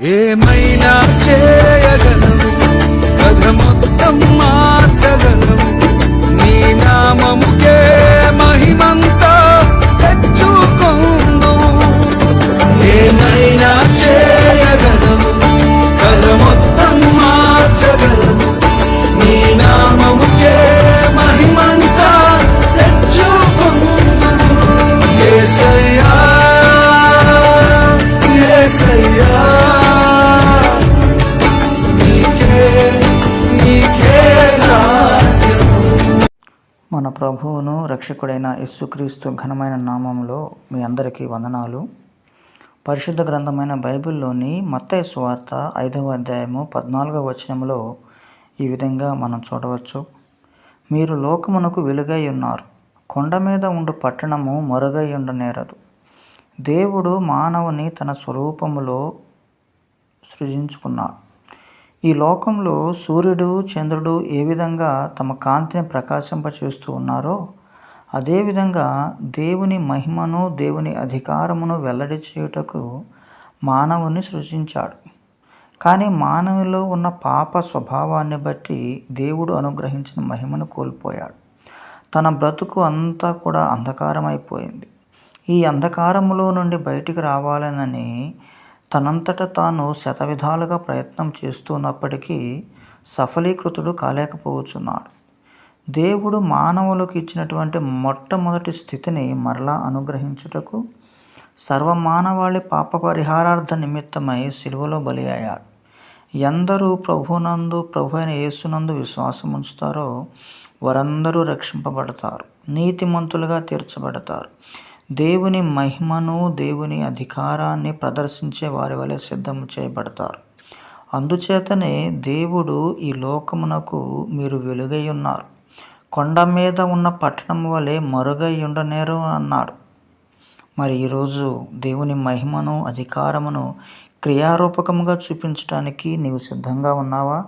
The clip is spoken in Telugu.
ఏమైనా చేయగలవు? మన ప్రభువును రక్షకుడైన యేసుక్రీస్తు ఘనమైన నామంలో మీ అందరికీ వందనాలు. పరిశుద్ధ గ్రంథమైన బైబిల్లోని మత్తయ స్వార్త ఐదవ అధ్యాయము పద్నాలుగవ వచనంలో ఈ విధంగా మనం చూడవచ్చు. మీరు లోకమునకు వెలుగై ఉన్నారు. కొండ మీద ఉండు పట్టణము మరుగై ఉండనేరదు దేవుడు మానవుని తన స్వరూపములో సృజించుకున్నాడు. ఈ లోకంలో సూర్యుడు చంద్రుడు ఏ విధంగా తమ కాంతిని ప్రకాశింపచేస్తూ ఉన్నారో అదేవిధంగా దేవుని మహిమను దేవుని అధికారమును వెల్లడి చేయుటకు మానవుని సృజించాడు. కానీ మానవులో ఉన్న పాప స్వభావాన్ని బట్టి దేవుడు అనుగ్రహించిన మహిమను కోల్పోయాడు. తన బ్రతుకు అంతా కూడా అంధకారమైపోయింది. ఈ అంధకారములో నుండి బయటికి రావాలనని తనంతట తాను శతవిధాలుగా ప్రయత్నం చేస్తున్నప్పటికీ సఫలీకృతుడు కాలేకపోతున్నాడు దేవుడు మానవులకు ఇచ్చినటువంటి మొట్టమొదటి స్థితిని మరలా అనుగ్రహించుటకు సర్వమానవాళి పాప పరిహారార్థ నిమిత్తమై సిలువలో బలి అయ్యాడు. ఎందరూ ప్రభునందు ప్రభు అయిన యేసునందు విశ్వాసం ఉంచుతారో వారందరూ రక్షింపబడతారు నీతిమంతులుగా తీర్చబడతారు. దేవుని మహిమను దేవుని అధికారాన్ని ప్రదర్శించే వారి వలె సిద్ధం చేయబడతారు. అందుచేతనే దేవుడు ఈ లోకమునకు మీరు వెలుగై ఉన్నారు. కొండ మీద ఉన్న పట్టణం వలె మరుగై ఉండనేరు అన్నాడు. మరి ఈరోజు దేవుని మహిమను అధికారమును క్రియారూపకముగా చూపించడానికి నీవు సిద్ధంగా ఉన్నావా?